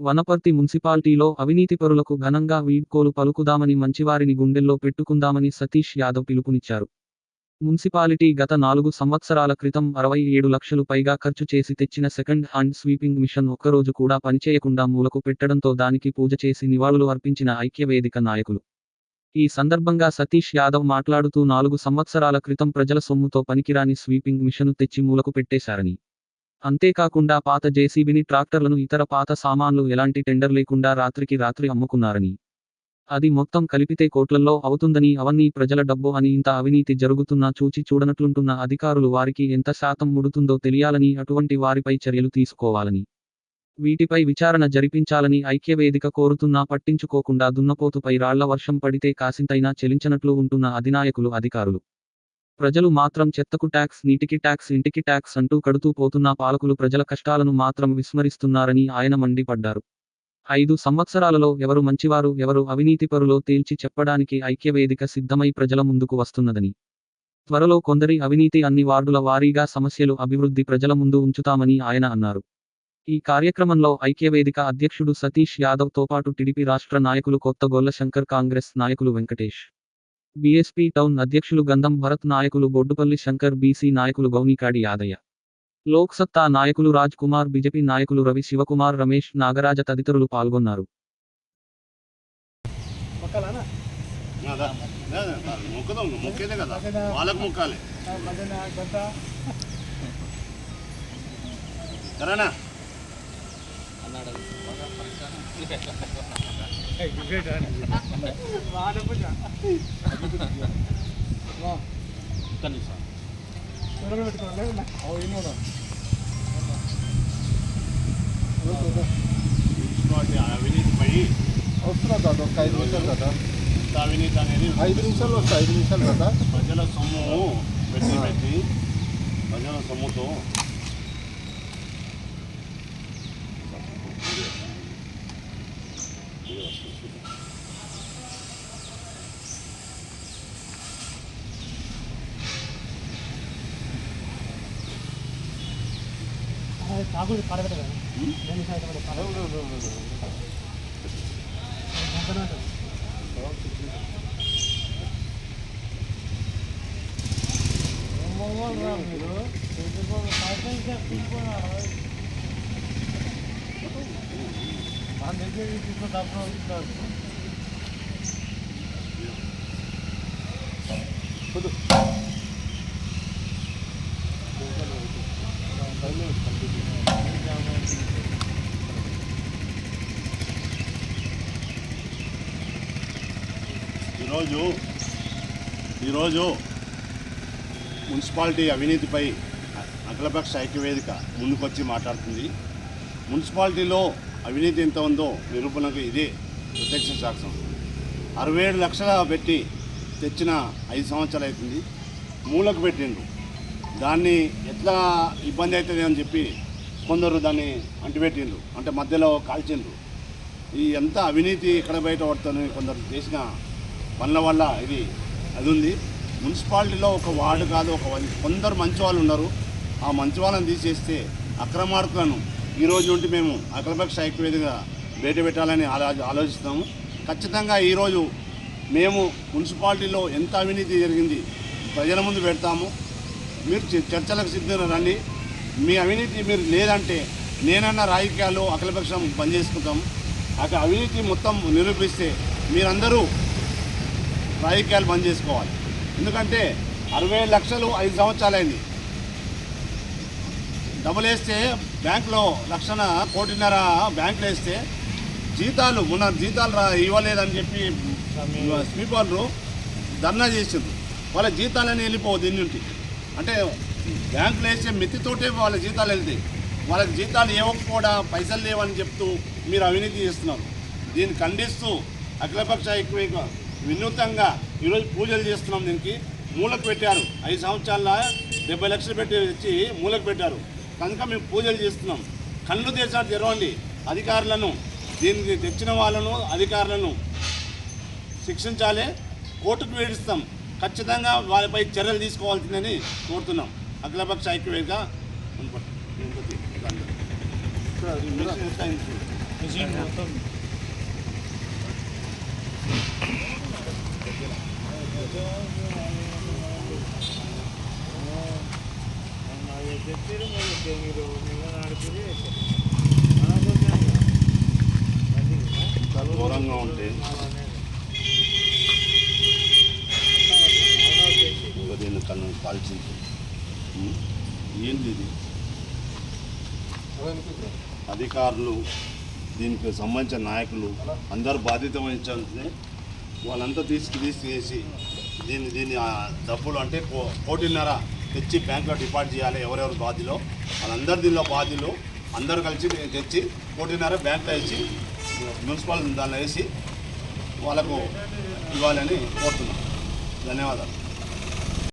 వనపర్తి మున్సిపాలిటీలో అవినీతిపరులకు ఘనంగా వీడ్కోలు పలుకుదామని మంచివారిని గుండెల్లో పెట్టుకుందామని సతీష్ యాదవ్ పిలుపునిచ్చారు. మున్సిపాలిటీ గత నాలుగు సంవత్సరాల క్రితం అరవై ఏడు లక్షలు పైగా ఖర్చు చేసి తెచ్చిన సెకండ్ హ్యాండ్ స్వీపింగ్ మిషన్ ఒక్కరోజు కూడా పనిచేయకుండా మూలకు పెట్టడంతో దానికి పూజ చేసి నివాళులు అర్పించిన ఐక్యవేదిక నాయకులు. ఈ సందర్భంగా సతీష్ యాదవ్ మాట్లాడుతూ నాలుగు సంవత్సరాల క్రితం ప్రజల సొమ్ముతో పనికిరాని స్వీపింగ్ మిషను తెచ్చి మూలకు పెట్టేశారని అంతేకాకుండా పాత జేసీబీని ట్రాక్టర్లను ఇతర పాత సామాన్లు ఎలాంటి టెండర్ లేకుండా రాత్రికి రాత్రి అమ్ముకున్నారని. అది మొత్తం కలిపితే కోట్లల్లో అవుతుందని అవన్నీ ప్రజల డబ్బు అని ఇంత అవినీతి జరుగుతున్నా చూచి చూడనట్లుంటున్న అధికారులు వారికి ఎంత శాతం ముడుతుందో తెలియాలని అటువంటి వారిపై చర్యలు తీసుకోవాలని. వీటిపై విచారణ జరిపించాలని ఐక్యవేదిక కోరుతున్నా పట్టించుకోకుండా దున్నపోతుపై రాళ్ళ వర్షం పడితే కాసింతైనా చెలించనట్లు ఉంటున్న అధినాయకులు అధికారులు. ప్రజలు మాత్రం చెత్తకు ట్యాక్స్ నీటికి ట్యాక్స్ ఇంటికి ట్యాక్స్ అంటూ కడుతూ పోతున్న పాలకులు ప్రజల కష్టాలను మాత్రం విస్మరిస్తున్నారని ఆయన మండిపడ్డారు. ఐదు సంవత్సరాలలో ఎవరు మంచివారు ఎవరు అవినీతిపరులో తేల్చి చెప్పడానికి ఐక్యవేదిక సిద్ధమై ప్రజల ముందుకు వస్తున్నదని. త్వరలో కొందరి అవినీతి అన్ని వార్డుల వారీగా సమస్యలు అభివృద్ధి ప్రజల ముందు ఉంచుతామని ఆయన అన్నారు. ఈ కార్యక్రమంలో ఐక్యవేదిక అధ్యక్షుడు సతీష్ యాదవ్తో పాటు టిడిపి రాష్ట్ర నాయకులు కొత్తగొల్ల శంకర్ కాంగ్రెస్ నాయకులు వెంకటేష్. బీఎస్పీ టౌన్ అధ్యక్షులు గంధం భరత్ నాయకులు బొడ్డుపల్లి శంకర్ బీసీ నాయకులు గౌనికాడి యాదయ్య. లోక్సత్తా నాయకులు రాజ్ కుమార్ బీజేపీ నాయకులు రవి శివకుమార్ రమేష్ నాగరాజ తదితరులు పాల్గొన్నారు. కదా వాళ్ళకు మొక్కాలి మధ్యన గంట సరేనా మున్సిపాలిటీ అవినీతిపై వస్తున్నా దాదా ఒక ఐదు నిమిషాలు కదా అవినీతి అనేది ఐదు నిమిషాలు వస్తాయి ఐదు నిమిషాలు కదా ప్రజల సొమ్ము పెట్టి పెట్టి ప్రజల సొమ్ముతో కాకులు పడబెట్టదు రెండు సార్లు మన దగ్గర తీసుకున్న డబ్బులు ఈరోజు ఈరోజు మున్సిపాలిటీ అవినీతిపై అఖిలపక్ష ఐక్యవేదిక ముందుకొచ్చి మాట్లాడుతుంది. మున్సిపాలిటీలో అవినీతి ఎంత ఉందో నిరూపణకు ఇదే ప్రత్యక్ష సాక్ష్యం. అరవై ఏడు లక్షల పెట్టి తెచ్చిన ఐదు సంవత్సరాలు అవుతుంది. మూలకు పెట్టిండ్రు. దాన్ని ఎట్లా ఇబ్బంది అవుతుంది అని చెప్పి కొందరు దాన్ని అంటిపెట్టిండ్రు. అంటే మధ్యలో కాల్చిండ్రు. ఈ ఎంత అవినీతి ఇక్కడ బయట పడుతుంది కొందరు చేసిన పనుల వల్ల ఇది అది ఉంది. మున్సిపాలిటీలో ఒక వార్డు కాదు ఒక కొందరు మంచి వాళ్ళు ఉన్నారు. ఆ మంచి వాళ్ళని తీసేస్తే అక్రమార్కులను ఈ రోజు నుండి మేము అఖిలపక్ష ఐక్యవేదిగా బయట పెట్టాలని ఆలోచిస్తాము ఖచ్చితంగా ఈరోజు మేము మున్సిపాలిటీలో ఎంత అవినీతి జరిగింది ప్రజల ముందు పెడతాము. మీరు చర్చలకు సిద్ధంగా రండి. మీ అవినీతి మీరు లేదంటే నేనన్న రాజకీయాలు అఖిలపక్షం బంద్ చేసుకుంటాం అక్కడ అవినీతి మొత్తం నిరూపిస్తే మీరందరూ రాజకీయాలు బంద్ చేసుకోవాలి ఎందుకంటే అరవై లక్షలు ఐదు సంవత్సరాలైంది. డబ్బులు వేస్తే బ్యాంకులో లక్షణ కోటిన్నర బ్యాంకులు వేస్తే జీతాలు మొన్న జీతాలు రా ఇవ్వలేదని చెప్పి స్పీకర్లు ధర్నా చేసిండ్రు. వాళ్ళ జీతాలని వెళ్ళిపోవద్దు దీని అంటే బ్యాంకులు వేసే మితితోటే వాళ్ళ జీతాలు వెళ్తాయి. వాళ్ళకి జీతాలు ఇవ్వకపోవడా పైసలు లేవని చెప్తూ మీరు అవినీతి చేస్తున్నారు. దీన్ని ఖండిస్తూ అఖిలపక్ష ఎక్కువ వినూతంగా ఈరోజు పూజలు చేస్తున్నాం దీనికి. మూలకు పెట్టారు. ఐదు సంవత్సరాల డెబ్బై లక్షలు పెట్టి వచ్చి మూలకు పెట్టారు. కనుక మేము పూజలు చేస్తున్నాం. కళ్ళు తెరిచారు తెరవండి. అధికారులను దీనికి తెచ్చిన వాళ్ళను అధికారులను శిక్షించాలి. కోర్టుకు వేడిస్తాం ఖచ్చితంగా వారిపై చర్యలు తీసుకోవాల్సిందని కోరుతున్నాం. అఖిలపక్ష ఐక్యవేదిక మిషన్ మొత్తం ఇంత ఘోరంగా ఉంటే. ఇంకా కన్ను కాల్చింది ఏంది ఇది? అధికారులు దీనికి సంబంధించిన నాయకులు అందరూ బాధ్యత వహించాల్సిందే. వాళ్ళంతా తీసుకు తీసుకేసి దీన్ని దీన్ని ఆ డబ్బులు అంటే కో కోటిన్నర తెచ్చి బ్యాంకులో డిపాజిట్ చేయాలి ఎవరెవరు బాధ్యులో? వాళ్ళందరి దీనిలో బాధ్యులు. అందరూ కలిసి తెచ్చి కోటిన్నర బ్యాంకులో వేసి మున్సిపల్ దానిలో వేసి వాళ్ళకు ఇవ్వాలని కోరుతున్నాను ధన్యవాదాలు.